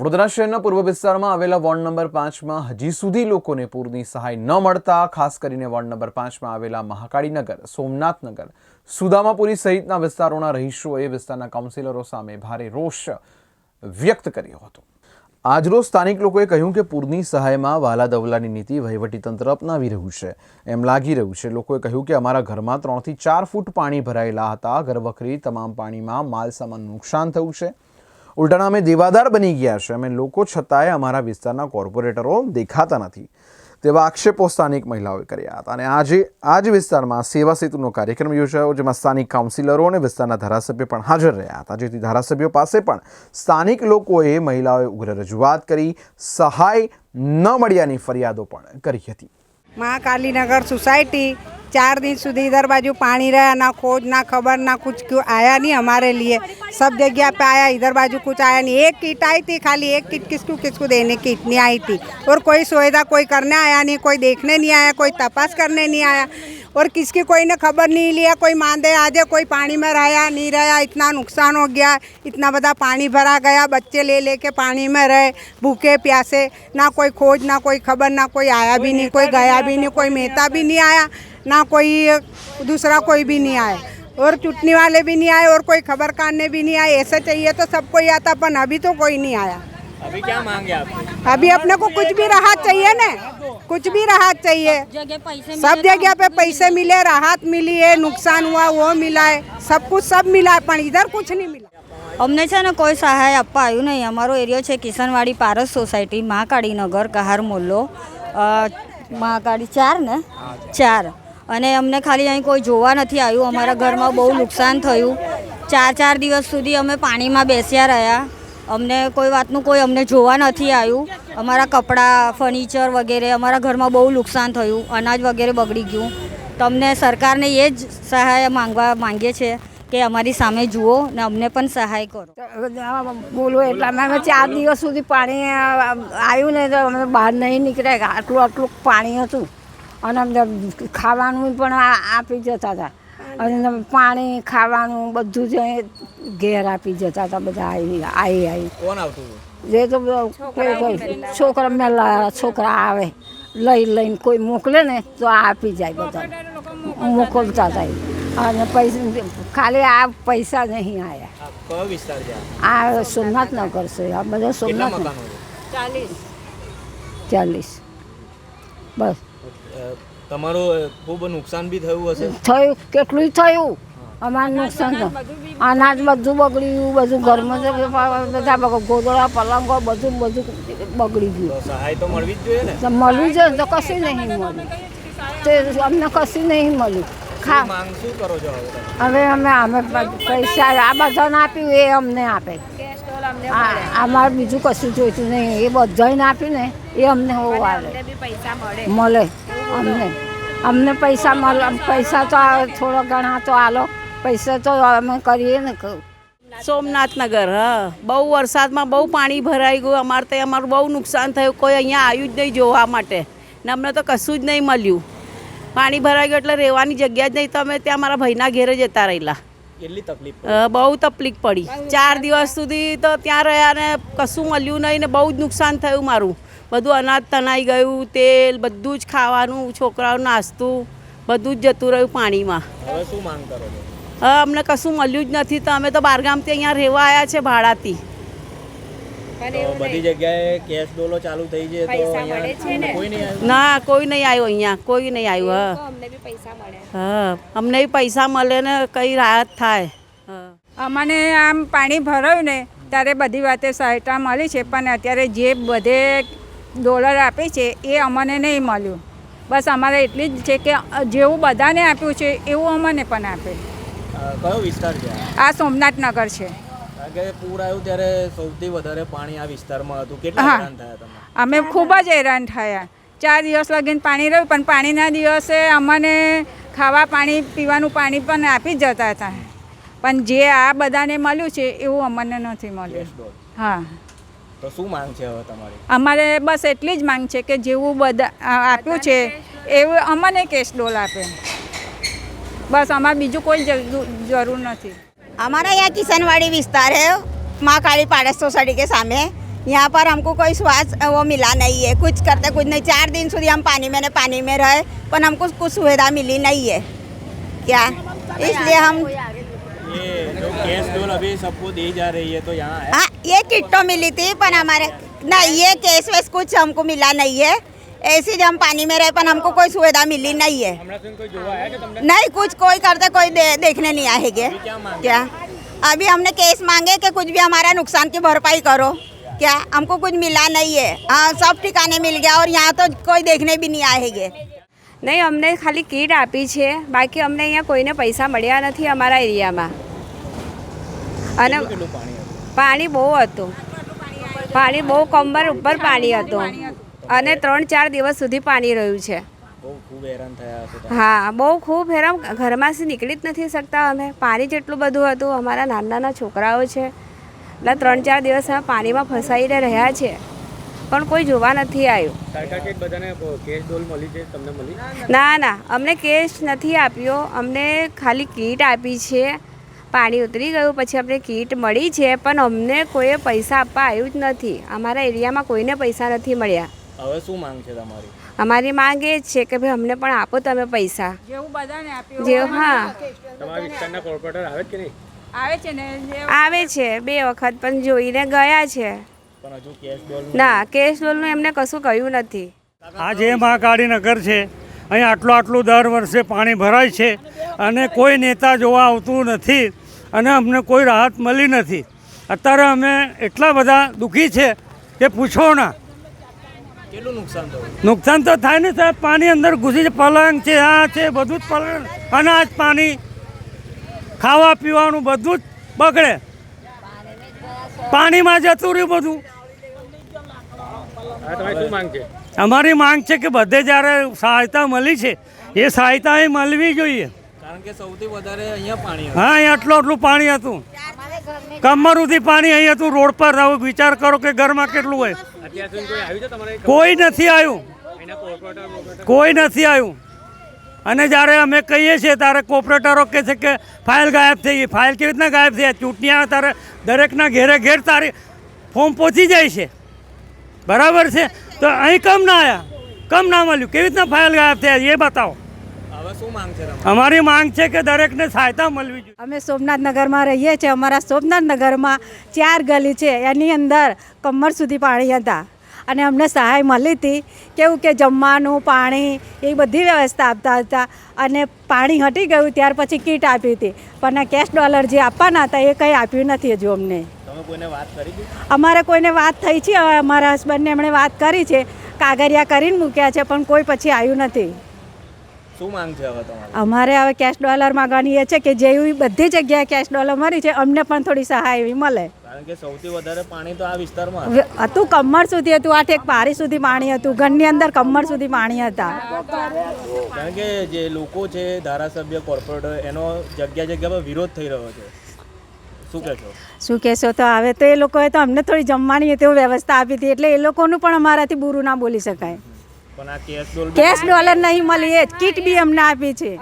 વડોદરા શહેરના પૂર્વ વિસ્તારમાં આવેલા વોર્ડ નંબર પાંચમાં હજી સુધી લોકોને પૂરની સહાય ન મળતા, ખાસ કરીને વોર્ડ નંબર પાંચમાં આવેલા મહાકાળીનગર, સોમનાથનગર, સુદામાપુરી સહિતના વિસ્તારોના રહીશોએ વિસ્તારના કાઉન્સિલરો સામે ભારે રોષ વ્યક્ત કર્યો હતો. આજરોજ સ્થાનિક લોકોએ કહ્યું કે પૂરની સહાયમાં વાલા દવલાની નીતિ વહીવટીતંત્ર અપનાવી રહ્યું છે. એમ લાગી રહ્યું છે. લોકોએ કહ્યું કે અમારા ઘરમાં ત્રણથી ચાર ફૂટ પાણી ભરાયેલા હતા. ઘરવખરી તમામ પાણીમાં માલસામાન નુકસાન થયું છે. ઉલટાના અમે દેવાદાર બની ગયા છે. અમે લોકો છતાંય અમારા વિસ્તારના કોર્પોરેટરો દેખાતા નથી. તેવા આક્ષેપો સ્થાનિક મહિલાઓએ કર્યા હતા અને આજે આ જ વિસ્તારમાં સેવા સેતુનો કાર્યક્રમ યોજાયો જેમાં સ્થાનિક કાઉન્સિલરો અને વિસ્તારના ધારાસભ્ય પણ હાજર રહ્યા હતા. જેથી ધારાસભ્યો પાસે પણ સ્થાનિક લોકોએ મહિલાઓએ ઉગ્ર રજૂઆત કરી, સહાય ન મળ્યાની ફરિયાદો પણ કરી હતી. महाकालीनगर सोसाइटी चार दिन સુધી इधर बाजू पानी रहा ना खोज ना खबर ना कुछ क्यों आया नहीं हमारे लिए सब जगह पे आया इधर बाजू कुछ आया नहीं एक किट आई थी खाली एक किट किसको किसको देने की इतनी आई थी और कोई सुविधा कोई करने आया नहीं कोई देखने नहीं आया कोई तपास करने नहीं आया और किसकी कोई ने खबर नहीं लिया कोई मानदे आजे कोई पानी में रहा नहीं रहा इतना नुकसान हो गया इतना बड़ा पानी भरा गया बच्चे ले लेके पानी में रहे भूखे प्यासे ना कोई खोज ना कोई खबर ना कोई आया भी नहीं कोई गया भी नहीं कोई मेहता भी नहीं आया ना कोई दूसरा कोई भी नहीं आया। और चुटनी वाले भी नहीं आए और कोई खबर काटने भी नहीं आए ऐसा चाहिए तो सबको ही आता पर अभी तो कोई नहीं आया। अभी क्या मांगे आपकी अभी अपने को कुछ भी राहत चाहिए ना कुछ भी राहत चाहिए जगह पैसे सब जगह पे पैसे मिले राहत मिली है नुकसान हुआ वो मिला है सब कुछ सब मिला है पर इधर कुछ नहीं मिला અમને છે ને કોઈ સહાય આપવા આવ્યું નહીં અમારો એરિયો છે કિશનવાડી પારસ સોસાયટી મહાકાળીનગર કહાર મોલ્લો અ, મહાકાળી ચાર ને ચાર અને અમને ખાલી અહીં કોઈ જોવા નથી આવ્યું અમારા ઘરમાં બહુ નુકસાન થયું ચાર ચાર દિવસ સુધી અમે પાણીમાં બેસ્યા રહ્યા અમને કોઈ વાતનું કોઈ અમને જોવા નથી આવ્યું. અમારા કપડાં, ફર્નિચર વગેરે અમારા ઘરમાં બહુ નુકસાન થયું, અનાજ વગેરે બગડી ગયું. તમને સરકારને એ જ સહાય માંગવા માંગીએ છીએ કે અમારી સામે જુઓ ને અમને પણ સહાય કરો. બોલો, એટલા અમે ચાર દિવસ સુધી પાણી આવ્યું ને તો અમે બહાર નહીં નીકળ્યા, આટલું આટલું પાણી હતું. અને અમને ખાવાનું પણ આપી જતા હતા. અને પાણી ખાવાનું બધું જ ઘેર આપી જતા હતા બધા આવી આવી આવી કોણ આવતું જે તો કોઈ કોઈ છોકરા મેલા છોકરા આવે લઈ લઈને કોઈ મોકલે ને તો આ આપી જાય બધા. મોકલતા હતા અને પૈસા ખાલી આ પૈસા નહીં આવ્યા આ કયો નગર છે આ? આ સોમનાથનગર છે આ બધા સોમનાથ ચાલીસ. ચાલીસ. બસ. તમારું ખૂબ નુકસાન બી થયું હશે? થયું કેટલું થયું. અમારે નુકસાન થયું. અનાજ બધું બગડ્યું બધું ઘરમાં બધા ગોદડા પલંગો બધું બધું બગડી ગયું. તો સહાય તો મળવી જ જોઈએ ને? તો જોઈએ તો કશું નહીં મળ્યું તે અમને કશું નહીં મળ્યું. ખા શું કરો છો હવે અમે અમે પૈસા આ બધાને આપ્યું એ અમને આપે. અમારે બીજું કશું જોઈતું નહીં. એ બધાને આપ્યું ને એ અમને હોવું આવે મળે. અમને. અમને પૈસા મળે પૈસા તો થોડો ઘણા તો આલો. પૈસા તો અમે કરીએ ને સોમનાથનગર હા. બહુ વરસાદમાં બહુ પાણી ભરાઈ ગયું. અમારે ત્યાં અમારું બહુ નુકસાન થયું. કોઈ અહીંયા આવ્યું જ નહીં જોવા માટે. ને અમને તો કશું જ નહીં મળ્યું. પાણી ભરાઈ ગયું એટલે રહેવાની જગ્યા જ નહીં. તો અમે ત્યાં મારા ભાઈના ઘેરે જતા રહેલા. કેટલી તકલીફ બહુ તકલીફ પડી. ચાર દિવસ સુધી તો ત્યાં રહ્યા ને કશું મળ્યું નહીં ને બહુ જ નુકસાન થયું મારું. બધું અનાજ તણાઈ ગયું તેલ બધું જ ખાવાનું છોકરાઓ નાસ્તું બધું જ જતું રહ્યું પાણીમાં. હવે શું માંગ કરો છો? હવે અમને કશું મળ્યું જ નથી તો અમે તો બારગામથી અહીંયા રહેવા આવ્યા છે ભાડાથી. બધી જગ્યાએ કેશ ડોલો ચાલુ થઈ છે તો અહીંયા કોઈ નહીં ના કોઈ નહીં આવ્યું અહીંયા કોઈ નહીં આવ્યું હા. હા અમને બી પૈસા મળે ને કઈ રાહત થાય અમને આમ પાણી ભરાયું ને ત્યારે બધી વાતે સહાયતા મળી છે પણ અત્યારે જે બધે ડોલર આપે છે એ અમને નહીં મળ્યું. બસ અમારે એટલી જ છે કે જેવું બધાને આપ્યું છે એવું અમને પણ આપે. કયો વિસ્તાર છે આ? સોમનાથ સોમનાથનગર છે. પૂર આવ્યું ત્યારે સૌથી વધારે પાણી આ વિસ્તારમાં હતું. કેટલા હેરાન થયા તમે? અમે ખૂબ જ હેરાન થયા. ચાર દિવસ લગીને પાણી રહ્યું પણ પાણીના દિવસે અમને ખાવા પાણી પીવાનું પાણી પણ આપી જ જતા હતા. પણ જે આ બધાને મળ્યું છે એવું અમને નથી મળ્યું. હા. તો શું માંગ છે હવે તમારી અમારે બસ એટલી જ માંગ છે કે જેવું બધા આ આપ્યું છે એવું અમને કેશ ડોલ આપે બસ અમારે બીજું કોઈ જ- જરૂર નથી हमारा यहाँ किसनवाड़ी विस्तार है माँ काली पारस सोसाइटी के सामने यहाँ पर हमको कोई स्वास्थ्य वो मिला नहीं है कुछ करते कुछ नहीं चार दिन સુધી हम पानी में ने पानी में रहे पर हमको कुछ सुविधा मिली नहीं है क्या इसलिए हम ये जो कैश डोल अभी सबको दी जा रही है तो यहाँ है। हाँ ये किट तो मिली थी पर हमारे नहीं ये केस वेस कुछ हमको मिला नहीं है। ऐसे જ हम पानी में रहे पर हमको कोई सुविधा मिली नहीं है। नहीं कुछ कोई करते कोई दे, देखने नहीं आएँगे क्या? अभी हमने केस मांगे कि कुछ भी हमारा नुकसान की भरपाई करो। क्या? हमको कुछ मिला नहीं है। हाँ सब ठिकाने मिल गया और यहाँ तो कोई देखने भी नहीं आएँगे નહીં અમને ખાલી કીટ આપી છે. બાકી અમને અહીંયા કોઈને પૈસા મળ્યા નથી અમારા એરિયામાં. અને પાણી બહુ હતું. પાણી બહુ કમર ઉપર પાણી હતું. અને ત્રણ ચાર દિવસ સુધી પાણી રહ્યું છે. હા બહુ ખૂબ હેરાન. ઘરમાંથી નીકળી જ નથી શકતા અમે. પાણી જેટલું બધું હતું અમારા નાના નાના છોકરાઓ છે. એટલે ત્રણ ચાર દિવસ અમે પાણીમાં ફસાઈને રહ્યા છે. પણ કોઈ જોવા નથી આવ્યું. સરકાર કે બધાને કેશ ડોલ મળી છે તમને મળી? ના ના અમને કેશ નથી આપ્યો. અમને ખાલી કીટ આપી છે. પાણી ઉતરી ગયું પછી અમને કીટ મળી છે પણ અમને કોઈએ પૈસા આપવા આવ્યું જ નથી. અમારા એરિયામાં કોઈને પૈસા નથી મળ્યા. હવે શું માંગ છે તમારી? અમારી માંગ એ જ છે કે ભાઈ અમને પણ આપો તમે પૈસા. જેવું હા. તમારા વિસ્તારના કોર્પોરેટર આવે કે નહીં? આવે છે બે વખત પણ જોઈને ગયા છે. ના કેશ ડોલનું એમને કશું કહ્યું નથી. આ જે મહાકાળી નગર છે અહીં આટલું આટલું દર વર્ષે પાણી ભરાય છે અને કોઈ નેતા જોવા આવતું નથી અને અમને કોઈ રાહત મળી નથી. અત્યારે અમે એટલા બધા દુઃખી છે કે પૂછો ના. કેટલું નુકસાન નુકસાન તો થાય ને સાહેબ પાણી અંદર ઘૂસી છે પલંગ છે આ છે બધું જ પલંગ અનાજ પાણી ખાવા પીવાનું બધું જ બગડે. પાણીમાં જતું રહ્યું બધું. હવે તમારી શું માંગ છે? અમારી માંગ છે કે બધે જ્યારે સહાયતા મળી છે એ સહાયતા અહીં મળવી જોઈએ. કારણ કે સૌથી વધારે અહીંયા પાણી હા અહીં આટલું આટલું પાણી હતું. કમર સુધી પાણી અહીં હતું રોડ પર. વિચાર કરો કે ઘરમાં કેટલું હોય. કોઈ આવ્યું છે તમારે? કોઈ નથી આવ્યું. કોઈ નથી આવ્યું. અને જ્યારે અમે કહીએ છીએ ત્યારે કોપરેટરો કહે છે કે ફાઇલ ગાયબ થઈ ગઈ. ફાઇલ કેવી રીતના ગાયબ થઈ ચૂંટણી આવે ત્યારે દરેકના ઘેરે ઘેર તારી ફોર્મ પહોંચી જાય છે. બરાબર છે? તો અહીં કમ ના આવ્યા કમ ના મળ્યું. કેવી રીતના ફાઇલ ગાયબ થયા એ બતાવો. હવે શું માંગ છે અમારી માંગ છે કે દરેકને સહાયતા મળવી જોઈએ. અમે સોમનાથ નગરમાં રહીએ છીએ. અમારા સોમનાથ નગરમાં ચાર ગલી છે. એની અંદર કમર સુધી પાણી હતા. અને અમને સહાય મળી હતી. કેવું કે જમવાનું પાણી એ બધી વ્યવસ્થા આપતા હતા અને પાણી હટી ગયું ત્યાર પછી કીટ આપી હતી. પણ આ કેશ ડોલર જે આપવાના હતા એ કંઈ આપ્યું નથી હજુ અમને. અમારે કોઈને વાત થઈ છે હવે અમારા હસબન્ડને એમણે વાત કરી છે. કાગરિયા કરીને મૂક્યા છે પણ કોઈ પછી આવ્યું નથી. શું માંગ છે હવે તમારી? અમારે હવે કેશ ડોલર માગવાની એ છે કે જેવી બધી જગ્યાએ કેશ ડોલર મળી છે અમને પણ થોડી સહાય એવી મળે. કારણ કે સૌથી વધારે પાણી તો આ વિસ્તારમાં હતું કમર સુધી હતું આ ઠેક પારી સુધી પાણી હતું ઘરની અંદર કમર સુધી પાણી હતા. કારણ કે જે લોકો છે ધારાસભ્ય કોર્પોરેટર એનો જગ્યા જગ્યા પર વિરોધ થઈ રહ્યો છે. શું કહેશો? શું કહેશો તો હવે તો એ લોકોએ તો અમને થોડી જમવાની તેવું વ્યવસ્થા આપી હતી એટલે એ લોકોનું પણ અમારાથી બુરું ના બોલી શકાય. પણ આ કેશ ડોલ કેશ ડોલર નહીં મળી એ જ કીટ બી અમને આપી છે.